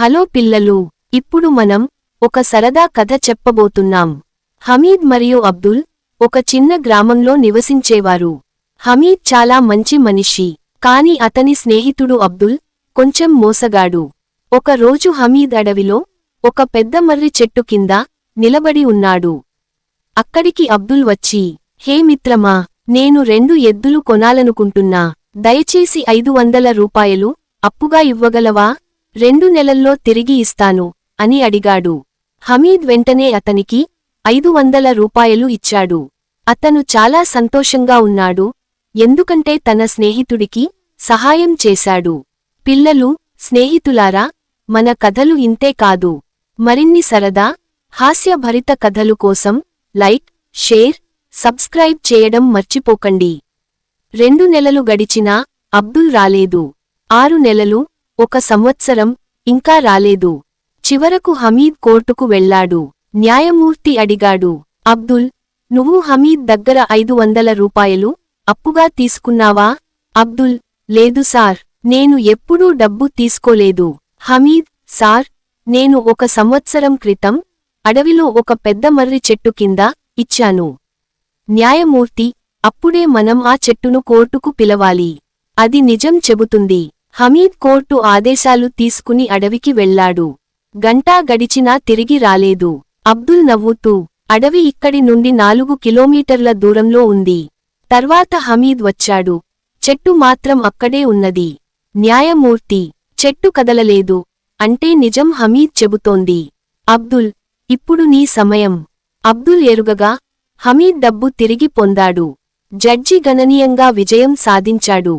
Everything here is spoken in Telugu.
హలో పిల్లలు ఇప్పుడు మనం ఒక సరదా కథ చెప్పబోతున్నాం. హమీద్ మరియు అబ్దుల్ ఒక చిన్న గ్రామంలో నివసించేవారు. హమీద్ చాలా మంచి మనిషి కాని అతని స్నేహితుడు అబ్దుల్ కొంచెం మోసగాడు. ఒక రోజు హమీద్ అడవిలో ఒక పెద్ద మర్రి చెట్టు కింద నిలబడి ఉన్నాడు. అక్కడికి అబ్దుల్ వచ్చి హే మిత్రమా నేను రెండు ఎద్దులు కొనాలనుకుంటున్నా. దయచేసి ఐదు వందల రూపాయలు అప్పుగా ఇవ్వగలవా? రెండు నెలల్లో తిరిగి ఇస్తాను అని అడిగాడు. హమీద్ వెంటనే అతనికి ఐదు వందల రూపాయలు ఇచ్చాడు. అతను చాలా సంతోషంగా ఉన్నాడు ఎందుకంటే తన స్నేహితుడికి సహాయం చేశాడు. పిల్లలు స్నేహితులారా మన కథలు ఇంతే కాదు. మరిన్ని సరదా హాస్యభరిత కథలు కోసం లైక్ షేర్ సబ్స్క్రైబ్ చేయడం మర్చిపోకండి. రెండు నెలలు గడిచినా అబ్దుల్ రాలేదు. ఆరు నెలలు ఒక సంవత్సరం ఇంకా రాలేదు. చివరకు హమీద్ కోర్టుకు వెళ్ళాడు న్యాయమూర్తి అడిగాడు అబ్దుల్ నువ్వు హమీద్ దగ్గర ఐదు వందల రూపాయలు అప్పుగా తీసుకున్నావా? అబ్దుల్ లేదు సార్ నేను ఎప్పుడూ డబ్బు తీసుకోలేదు. హమీద్ సార్ నేను ఒక సంవత్సరం క్రితం అడవిలో ఒక పెద్ద మర్రి చెట్టు కింద ఇచ్చాను. న్యాయమూర్తి అప్పుడే మనం ఆ చెట్టును కోర్టుకు పిలవాలి. అది నిజం చెబుతుంది. హమీద్ కోర్టు ఆదేశాలు తీసుకుని అడవికి వెళ్ళాడు గంటా గడిచినా తిరిగి రాలేదు. అబ్దుల్ నవ్వుతూ అడవి ఇక్కడి నుండి నాలుగు కిలోమీటర్ల దూరంలో ఉంది. తర్వాత హమీద్ వచ్చాడు. చెట్టు మాత్రం అక్కడే ఉన్నది. న్యాయమూర్తి చెట్టు కదలలేదు. అంటే నిజం హమీద్ చెబుతోంది. అబ్దుల్ ఇప్పుడు నీ సమయం. అబ్దుల్ ఎరుగగా హమీద్ డబ్బు తిరిగి పొందాడు. జడ్జి గణనీయంగా విజయం సాధించాడు.